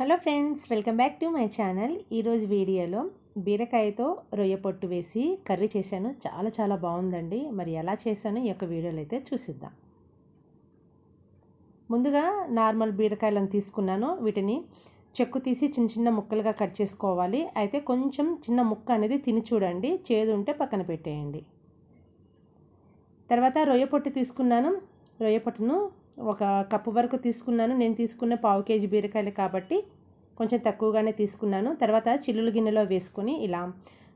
Hello friends welcome back to my channel. ఈరోజు వీడియోలో బీరకాయతో రొయ్య పొట్టు వేసి కర్రీ చేశాను. చాలా చాలా బాగుందండి. మరి ఎలా చేశాను ఈ యొక్క వీడియోలో అయితే చూసిద్దాం. ముందుగా నార్మల్ బీరకాయలను తీసుకున్నాను. వీటిని చెక్కు తీసి చిన్న చిన్న ముక్కలుగా కట్ చేసుకోవాలి. అయితే కొంచెం చిన్న ముక్క అనేది తిని చూడండి. చేదు ఉంటే పక్కన పెట్టేయండి. తర్వాత రొయ్య పొట్టు తీసుకున్నాను. రొయ్య పొట్టును ఒక కప్పు వరకు తీసుకున్నాను. నేను తీసుకున్న పావు కేజీ బీరకాయలు కాబట్టి కొంచెం తక్కువగానే తీసుకున్నాను. తర్వాత చిల్లులు గిన్నెలో వేసుకొని ఇలా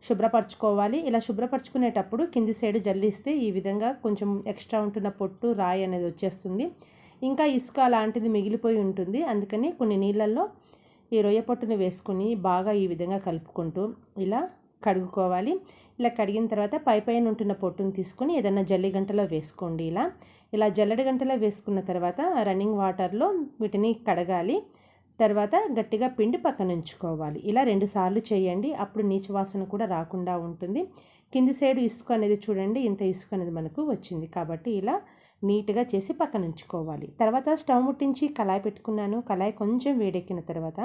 శుభ్రపరచుకోవాలి. ఇలా శుభ్రపరచుకునేటప్పుడు కింది సైడు జల్లిస్తే ఈ విధంగా కొంచెం ఎక్స్ట్రా ఉంటున్న పొట్టు రాయి అనేది వచ్చేస్తుంది. ఇంకా ఇసుక అలాంటిది మిగిలిపోయి ఉంటుంది. అందుకని కొన్ని నీళ్ళల్లో ఈ రొయ్య పొట్టుని వేసుకొని బాగా ఈ విధంగా కలుపుకుంటూ ఇలా కడుగుకోవాలి ఇలా కడిగిన తర్వాత పై పైన ఉంటున్న పొట్టును తీసుకొని ఏదైనా జల్లి గంటలో వేసుకోండి ఇలా. ఇలా జల్లడి గంటలో వేసుకున్న తర్వాత రన్నింగ్ వాటర్లో వీటిని కడగాలి. తర్వాత గట్టిగా పిండి పక్కన ఉంచుకోవాలి. ఇలా రెండు సార్లు చేయండి. అప్పుడు నీచు వాసన కూడా రాకుండా ఉంటుంది. కింది సైడ్ ఇసుక అనేది చూడండి. ఇంత ఇసుక అనేది మనకు వచ్చింది. కాబట్టి ఇలా నీట్గా చేసి పక్కన ఉంచుకోవాలి. తర్వాత స్టవ్ ముట్టించి కళాయి పెట్టుకున్నాను. కళాయి కొంచెం వేడెక్కిన తర్వాత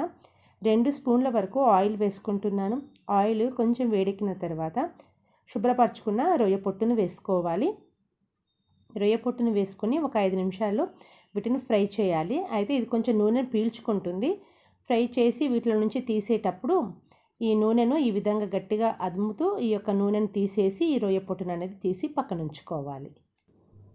రెండు స్పూన్ల వరకు ఆయిల్ వేసుకుంటున్నాను. ఆయిల్ కొంచెం వేడెక్కిన తర్వాత శుభ్రపరచుకున్న రొయ్య పొట్టును వేసుకోవాలి. రొయ్య పొట్టును వేసుకుని ఒక ఐదు నిమిషాల్లో వీటిని ఫ్రై చేయాలి. అయితే ఇది కొంచెం నూనె పీల్చుకుంటుంది. ఫ్రై చేసి వీటిలో నుంచి తీసేటప్పుడు ఈ నూనెను ఈ విధంగా గట్టిగా అదుముతూ ఈ యొక్క నూనెను తీసేసి ఈ రొయ్య పొట్టును అనేది తీసి పక్కన ఉంచుకోవాలి.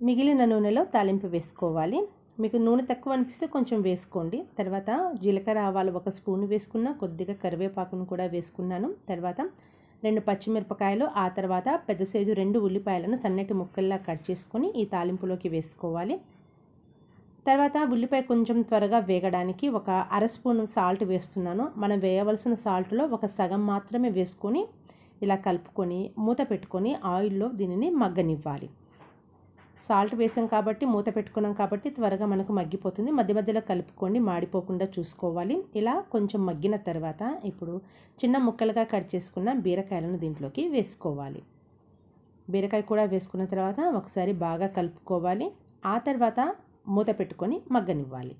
మిగిలిన నూనెలో తాలింపు వేసుకోవాలి. మీకు నూనె తక్కువ అనిపిస్తే కొంచెం వేసుకోండి. తర్వాత జీలకర్ర ఆవాలు ఒక స్పూన్ వేసుకున్న కొద్దిగా కరివేపాకును కూడా వేసుకున్నాను. తర్వాత రెండు పచ్చిమిరపకాయలు ఆ తర్వాత పెద్ద సైజు రెండు ఉల్లిపాయలను సన్నటి ముక్కల్లా కట్ చేసుకొని ఈ తాలింపులోకి వేసుకోవాలి. తర్వాత ఉల్లిపాయ కొంచెం త్వరగా వేగడానికి ఒక అర స్పూన్ సాల్ట్ వేస్తున్నాను. మనం వేయవలసిన సాల్ట్లో ఒక సగం మాత్రమే వేసుకొని ఇలా కలుపుకొని మూత పెట్టుకొని ఆయిల్లో దీనిని మగ్గనివ్వాలి. సాల్ట్ వేసాం కాబట్టి మూత పెట్టుకున్నాం కాబట్టి త్వరగా మనకు మగ్గిపోతుంది. మధ్య మధ్యలో కలుపుకొని మాడిపోకుండా చూసుకోవాలి. ఇలా కొంచెం మగ్గిన తర్వాత ఇప్పుడు చిన్న ముక్కలుగా కట్ చేసుకున్న బీరకాయలను దీంట్లోకి వేసుకోవాలి. బీరకాయ కూడా వేసుకున్న తర్వాత ఒకసారి బాగా కలుపుకోవాలి. ఆ తర్వాత మూత పెట్టుకొని మగ్గనివ్వాలి.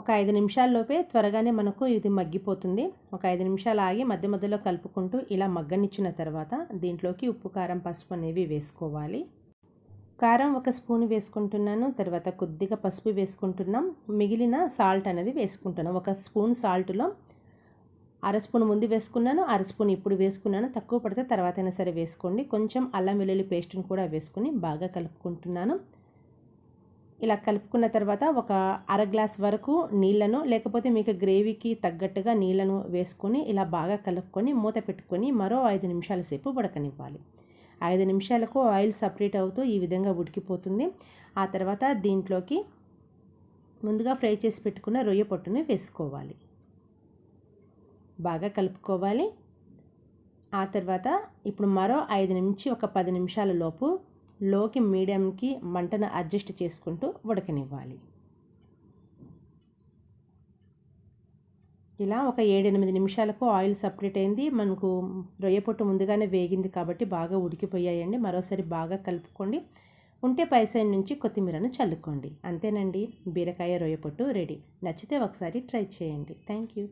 ఒక ఐదు నిమిషాల్లోపే త్వరగానే మనకు ఇది మగ్గిపోతుంది. ఒక ఐదు నిమిషాలు ఆగి మధ్య మధ్యలో కలుపుకుంటూ ఇలా మగ్గనిచ్చిన తర్వాత దీంట్లోకి ఉప్పు కారం పసుపు అనేవి వేసుకోవాలి. కారం ఒక స్పూన్ వేసుకుంటున్నాను తర్వాత కొద్దిగా పసుపు వేసుకుంటున్నాం. మిగిలిన సాల్ట్ అనేది వేసుకుంటున్నాను ఒక స్పూన్ సాల్ట్లో అర స్పూన్ ముందు వేసుకున్నాను అర స్పూన్ ఇప్పుడు వేసుకున్నాను. తక్కువ పడితే తర్వాత అయినా సరే వేసుకోండి. కొంచెం అల్లం వెల్లుల్లి పేస్ట్ని కూడా వేసుకుని బాగా కలుపుకుంటున్నాను. ఇలా కలుపుకున్న తర్వాత ఒక అర గ్లాస్ వరకు నీళ్ళను లేకపోతే మీకు గ్రేవీకి తగ్గట్టుగా నీళ్ళను వేసుకొని ఇలా బాగా కలుపుకొని మూత పెట్టుకొని మరో ఐదు నిమిషాల సేపు ఉడకనివ్వాలి. ఐదు నిమిషాలకు ఆయిల్ సపరేట్ అవుతూ ఈ విధంగా ఉడికిపోతుంది. ఆ తర్వాత దీంట్లోకి ముందుగా ఫ్రై చేసి పెట్టుకున్న రొయ్య పొట్టుని వేసుకోవాలి. బాగా కలుపుకోవాలి. ఆ తర్వాత ఇప్పుడు మరో ఐదు నుంచి ఒక పది నిమిషాల లోపు లోకి మీడియంకి మంటను అడ్జస్ట్ చేసుకుంటూ ఉడకనివ్వాలి. ఇలా ఒక ఏడెనిమిది నిమిషాలకు ఆయిల్ సపరేట్ అయింది. మనకు రొయ్య పొట్టు ముందుగానే వేగింది కాబట్టి బాగా ఉడికిపోయాయండి. మరోసారి బాగా కలుపుకోండి. ఉంటే పై సైడ్ నుంచి కొత్తిమీరను చల్లుకోండి. అంతేనండి. బీరకాయ రొయ్య పొట్టు రెడీ. నచ్చితే ఒకసారి ట్రై చేయండి. Thank you.